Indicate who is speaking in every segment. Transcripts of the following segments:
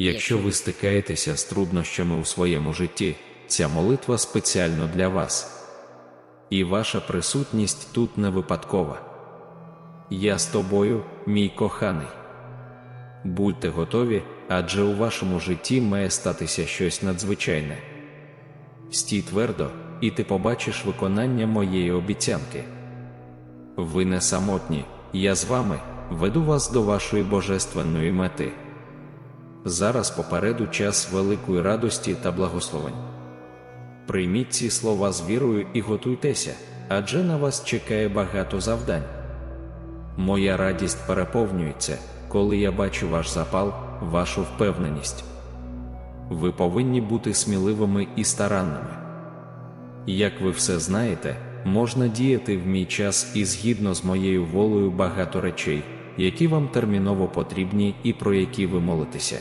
Speaker 1: Якщо ви стикаєтеся з труднощами у своєму житті, ця молитва спеціально для вас. І ваша присутність тут не випадкова. Я з тобою, мій коханий. Будьте готові, адже у вашому житті має статися щось надзвичайне. Стій твердо, і ти побачиш виконання моєї обіцянки. Ви не самотні, я з вами веду вас до вашої божественної мети. Зараз попереду час великої радості та благословень. Прийміть ці слова з вірою і готуйтеся, адже на вас чекає багато завдань. Моя радість переповнюється, коли я бачу ваш запал, вашу впевненість. Ви повинні бути сміливими і старанними. Як ви все знаєте, можна діяти в мій час і згідно з моєю волею багато речей, які вам терміново потрібні і про які ви молитеся.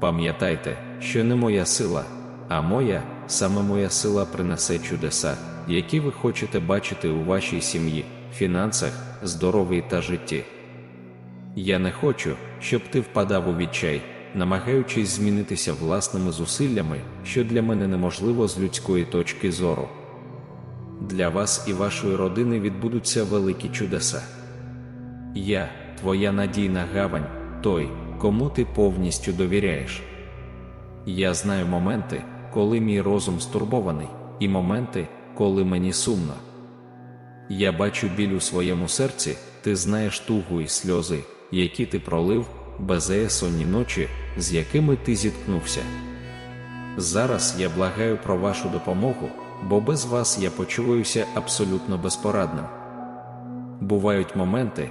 Speaker 1: Пам'ятайте, що не моя сила, а моя, саме моя сила принесе чудеса, які ви хочете бачити у вашій сім'ї, фінансах, здоров'ї та житті. Я не хочу, щоб ти впадав у відчай, намагаючись змінитися власними зусиллями, що для мене неможливо з людської точки зору. Для вас і вашої родини відбудуться великі чудеса. Я, твоя надійна гавань, той, кому ти повністю довіряєш. Я знаю моменти, коли мій розум стурбований, і моменти, коли мені сумно. Я бачу біль у своєму серці, ти знаєш тугу і сльози, які ти пролив, безеясонні ночі, з якими ти зіткнувся. Зараз я благаю про вашу допомогу, бо без вас я почуваюся абсолютно безпорадним. Бувають моменти,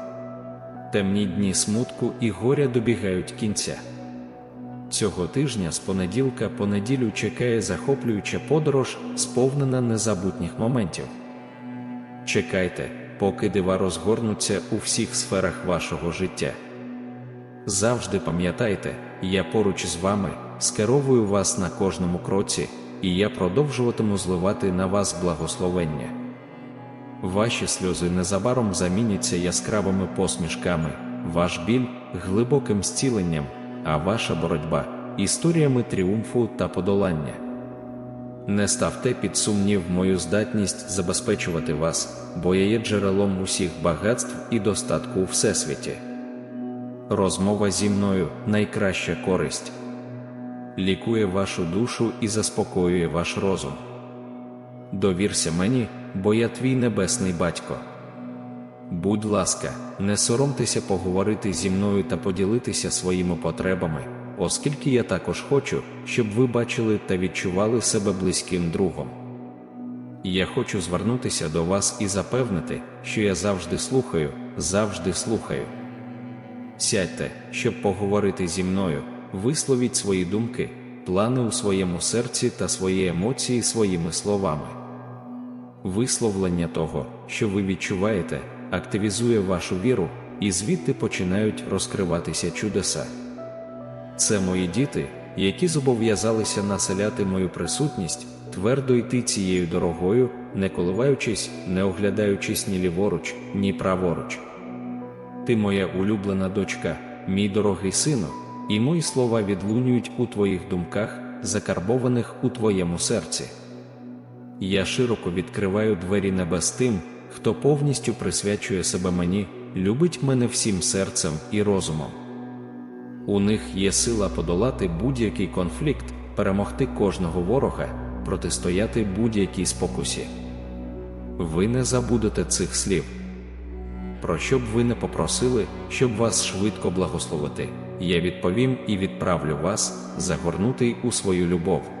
Speaker 1: Темні дні смутку і горя добігають кінця. Цього тижня з понеділка по неділю чекає захоплююча подорож, сповнена незабутніх моментів. Чекайте, поки дива розгорнуться у всіх сферах вашого життя. Завжди пам'ятайте, я поруч з вами, скеровую вас на кожному кроці, і я продовжуватиму зливати на вас благословення. Ваші сльози незабаром заміняться яскравими посмішками, ваш біль глибоким зціленням, а ваша боротьба історіями тріумфу та подолання. Не ставте під сумнів мою здатність забезпечувати вас, бо я є джерелом усіх багатств і достатку у всесвіті. Розмова зі мною найкраща користь, лікує вашу душу і заспокоює ваш розум. Довірся мені, бо я твій небесний батько. Будь ласка, не соромтеся поговорити зі мною та поділитися своїми потребами, оскільки я також хочу, щоб ви бачили та відчували себе близьким другом. Я хочу звернутися до вас і запевнити, що я завжди слухаю, завжди слухаю. Сядьте, щоб поговорити зі мною, висловіть свої думки, плани у своєму серці та свої емоції своїми словами. Висловлення того, що ви відчуваєте, активізує вашу віру, і звідти починають розкриватися чудеса. Це мої діти, які зобов'язалися населяти мою присутність, твердо йти цією дорогою, не коливаючись, не оглядаючись ні ліворуч, ні праворуч. Ти моя улюблена дочка, мій дорогий сину, і мої слова відлунюють у твоїх думках, закарбованих у твоєму серці. Я широко відкриваю двері небес тим, хто повністю присвячує себе мені, любить мене всім серцем і розумом. У них є сила подолати будь-який конфлікт, перемогти кожного ворога, протистояти будь-якій спокусі. Ви не забудете цих слів. Про що б ви не попросили, щоб вас швидко благословити, я відповім і відправлю вас, загорнутий у свою любов.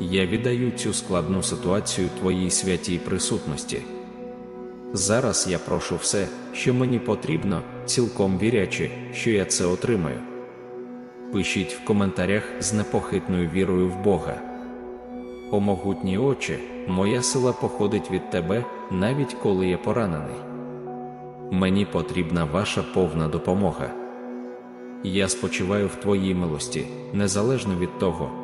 Speaker 1: Я віддаю цю складну ситуацію Твоїй святій присутності. Зараз я прошу все, що мені потрібно, цілком вірячи, що я це отримаю. Пишіть в коментарях з непохитною вірою в Бога. О могутні очі, моя сила походить від Тебе, навіть коли я поранений. Мені потрібна ваша повна допомога. Я спочиваю в Твоїй милості, незалежно від того,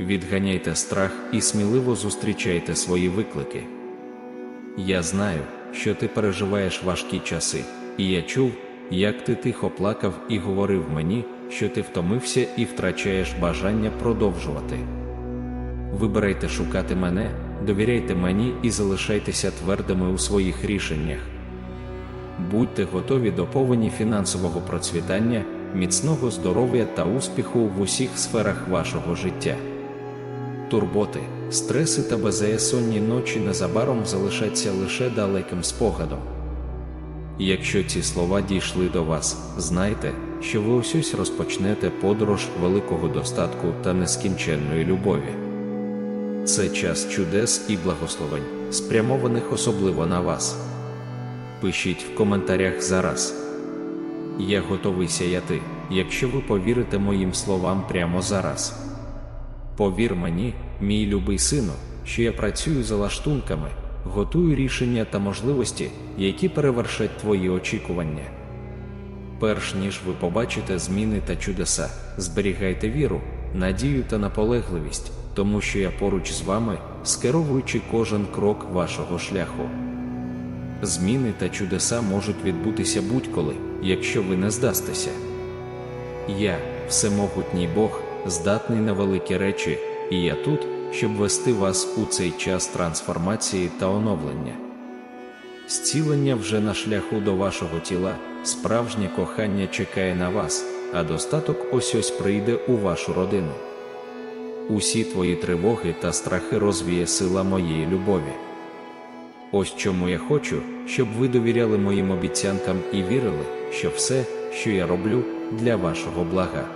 Speaker 1: Відганяйте страх і сміливо зустрічайте свої виклики. Я знаю, що ти переживаєш важкі часи, і я чув, як ти тихо плакав і говорив мені, що ти втомився і втрачаєш бажання продовжувати. Вибирайте шукати мене, довіряйте мені і залишайтеся твердими у своїх рішеннях. Будьте готові до повені фінансового процвітання, міцного здоров'я та успіху в усіх сферах вашого життя. Турботи, стреси та беззаєсонні ночі незабаром залишаться лише далеким спогадом. Якщо ці слова дійшли до вас, знайте, що ви ось розпочнете подорож великого достатку та нескінченної любові. Це час чудес і благословень, спрямованих особливо на вас. Пишіть в коментарях зараз. Я готовий сяяти, якщо ви повірите моїм словам прямо зараз. Повір мені, мій любий сину, що я працюю за лаштунками, готую рішення та можливості, які перевершать твої очікування. Перш ніж ви побачите зміни та чудеса, зберігайте віру, надію та наполегливість, тому що я поруч з вами, скеровуючи кожен крок вашого шляху. Зміни та чудеса можуть відбутися будь-коли, якщо ви не здастеся. Я, всемогутній Бог, здатний на великі речі, і я тут, щоб вести вас у цей час трансформації та оновлення. Зцілення вже на шляху до вашого тіла, справжнє кохання чекає на вас, а достаток ось ось прийде у вашу родину. Усі твої тривоги та страхи розвіє сила моєї любові. Ось чому я хочу, щоб ви довіряли моїм обіцянкам і вірили, що все, що я роблю, для вашого блага.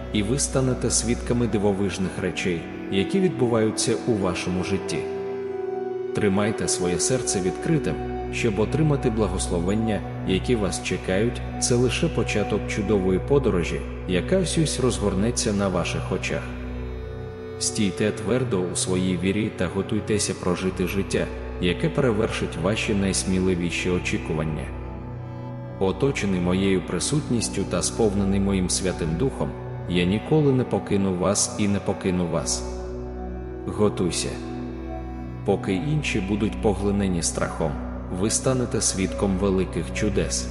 Speaker 1: і ви станете свідками дивовижних речей, які відбуваються у вашому житті. Тримайте своє серце відкритим, щоб отримати благословення, які вас чекають, це лише початок чудової подорожі, яка ось розгорнеться на ваших очах. Стійте твердо у своїй вірі та готуйтеся прожити життя, яке перевершить ваші найсміливіші очікування. оточений моєю присутністю та сповнений моїм Святим Духом, я ніколи не покину вас і не покину вас. Готуйся. Поки інші будуть поглинені страхом, ви станете свідком великих чудес.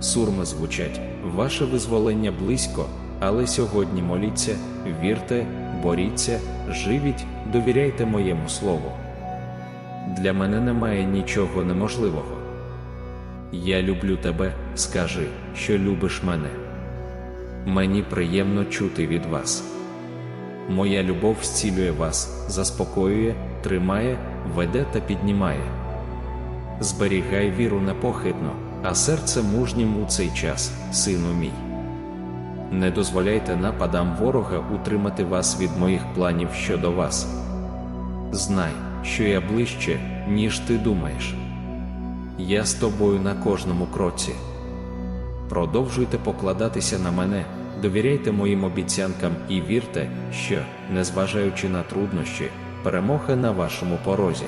Speaker 1: Сурми звучать, ваше визволення близько, але сьогодні моліться, вірте, боріться, живіть, довіряйте моєму слову. Для мене немає нічого неможливого. Я люблю тебе, скажи, що любиш мене. Мені приємно чути від вас. Моя любов зцілює вас, заспокоює, тримає, веде та піднімає. Зберігай віру непохитно, а серце мужнім у цей час, сину мій. Не дозволяйте нападам ворога утримати вас від моїх планів щодо вас. Знай, що я ближче, ніж ти думаєш. Я з тобою на кожному кроці. Продовжуйте покладатися на мене, довіряйте моїм обіцянкам і вірте, що, незважаючи на труднощі, перемога на вашому порозі.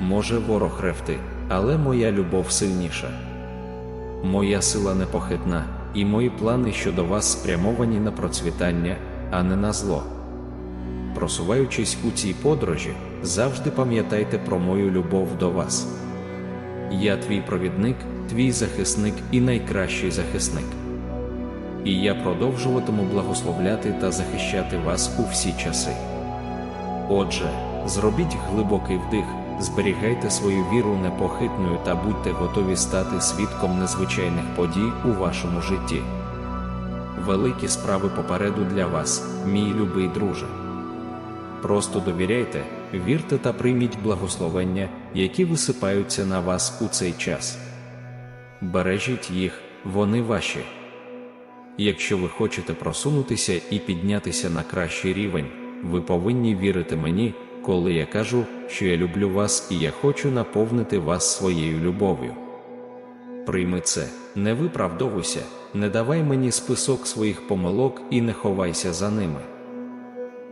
Speaker 1: Може ворог ревти, але моя любов сильніша. Моя сила непохитна, і мої плани щодо вас спрямовані на процвітання, а не на зло. Просуваючись у цій подорожі, завжди пам'ятайте про мою любов до вас. Я твій провідник, твій захисник і найкращий захисник. І я продовжуватиму благословляти та захищати вас у всі часи. Отже, зробіть глибокий вдих, зберігайте свою віру непохитною та будьте готові стати свідком незвичайних подій у вашому житті. Великі справи попереду для вас, мій любий друже. Просто довіряйте, вірте та прийміть благословення, які висипаються на вас у цей час. Бережіть їх, вони ваші. Якщо ви хочете просунутися і піднятися на кращий рівень, ви повинні вірити мені, коли я кажу, що я люблю вас і я хочу наповнити вас своєю любов'ю. Прийми це, не виправдовуйся, не давай мені список своїх помилок і не ховайся за ними.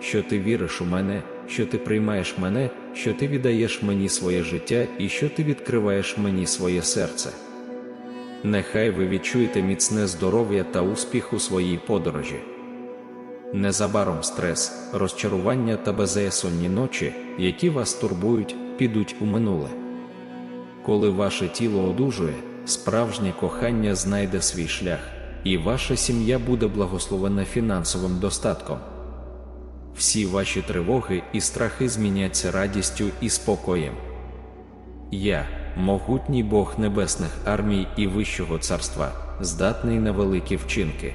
Speaker 1: що ти віриш у мене, що ти приймаєш мене, що ти віддаєш мені своє життя і що ти відкриваєш мені своє серце. Нехай ви відчуєте міцне здоров'я та успіх у своїй подорожі. Незабаром стрес, розчарування та безясонні ночі, які вас турбують, підуть у минуле. Коли ваше тіло одужує, справжнє кохання знайде свій шлях, і ваша сім'я буде благословена фінансовим достатком. Всі ваші тривоги і страхи зміняться радістю і спокоєм. Я, могутній Бог небесних армій і Вищого царства, здатний на великі вчинки.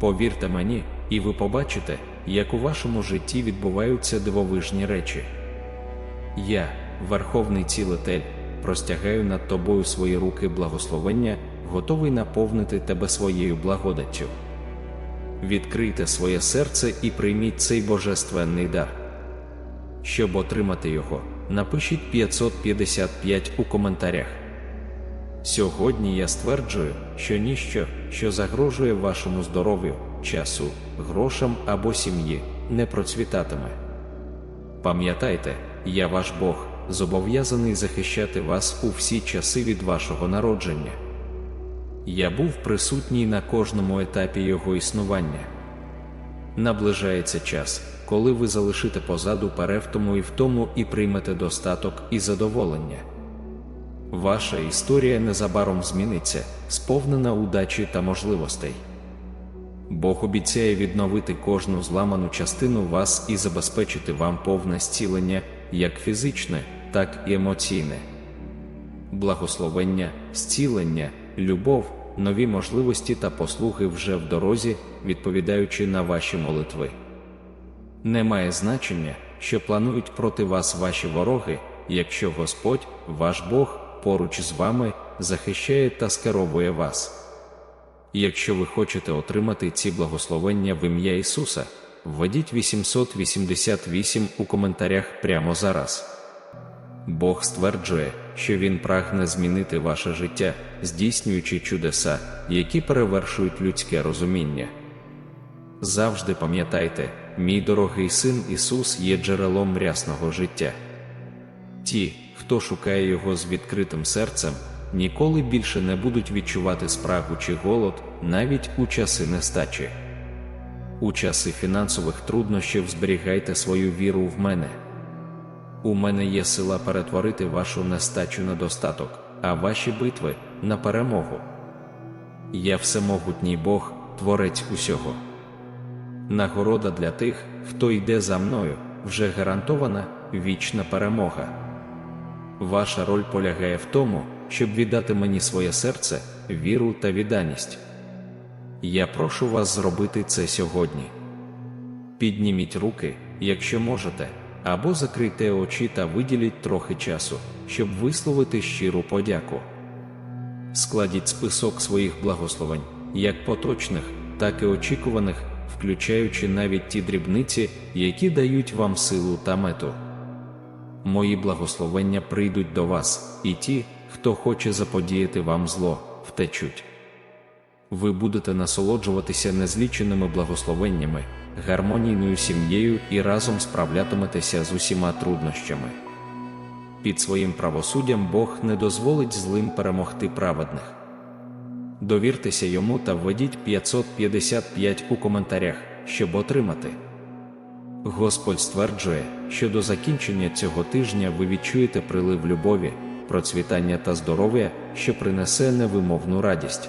Speaker 1: Повірте мені, і ви побачите, як у вашому житті відбуваються дивовижні речі. Я, Верховний цілитель, простягаю над тобою свої руки благословення, готовий наповнити тебе своєю благодаттю. Відкрийте своє серце і прийміть цей божественний дар. Щоб отримати його, напишіть 555 у коментарях. Сьогодні я стверджую, що ніщо, що загрожує вашому здоров'ю, часу, грошам або сім'ї, не процвітатиме. Пам'ятайте, я ваш Бог, зобов'язаний захищати вас у всі часи від вашого народження. Я був присутній на кожному етапі його існування. Наближається час, коли ви залишите позаду перевтому і втому і приймете достаток і задоволення. Ваша історія незабаром зміниться, сповнена удачі та можливостей. Бог обіцяє відновити кожну зламану частину вас і забезпечити вам повне зцілення, як фізичне, так і емоційне. Благословення, зцілення, любов, нові можливості та послуги вже в дорозі, відповідаючи на ваші молитви. Немає значення, що планують проти вас ваші вороги, якщо Господь, ваш Бог, поруч з вами, захищає та скеровує вас. Якщо ви хочете отримати ці благословення в ім'я Ісуса, введіть 888 у коментарях прямо зараз. Бог стверджує, що Він прагне змінити ваше життя, здійснюючи чудеса, які перевершують людське розуміння. Завжди пам'ятайте, мій дорогий син Ісус є джерелом рясного життя. Ті, хто шукає Його з відкритим серцем, ніколи більше не будуть відчувати спрагу чи голод навіть у часи нестачі. У часи фінансових труднощів зберігайте свою віру в мене. У мене є сила перетворити вашу нестачу на достаток, а ваші битви на перемогу. Я всемогутній Бог, творець усього. Нагорода для тих, хто йде за мною, вже гарантована вічна перемога. Ваша роль полягає в тому, щоб віддати мені своє серце, віру та відданість. Я прошу вас зробити це сьогодні. Підніміть руки, якщо можете, або закрийте очі та виділіть трохи часу, щоб висловити щиру подяку. Складіть список своїх благословень, як поточних, так і очікуваних, включаючи навіть ті дрібниці, які дають вам силу та мету. Мої благословення прийдуть до вас, і ті, хто хоче заподіяти вам зло, втечуть. Ви будете насолоджуватися незліченими благословеннями, гармонійною сім'єю і разом справлятиметеся з усіма труднощами. Під своїм правосуддям Бог не дозволить злим перемогти праведних. Довіртеся йому та введіть 555 у коментарях, щоб отримати. Господь стверджує, що до закінчення цього тижня ви відчуєте прилив любові, процвітання та здоров'я, що принесе невимовну радість.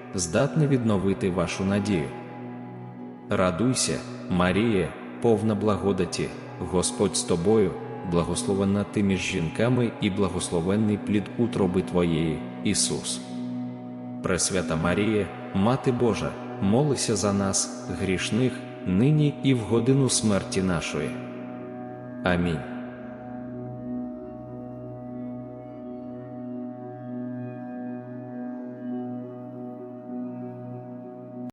Speaker 1: здатне відновити вашу надію. Радуйся, Марія, повна благодаті, Господь з тобою, благословена ти між жінками і благословенний плід утроби Твоєї, Ісус. Пресвята Марія, Мати Божа, молися за нас, грішних, нині і в годину смерті нашої. Амінь.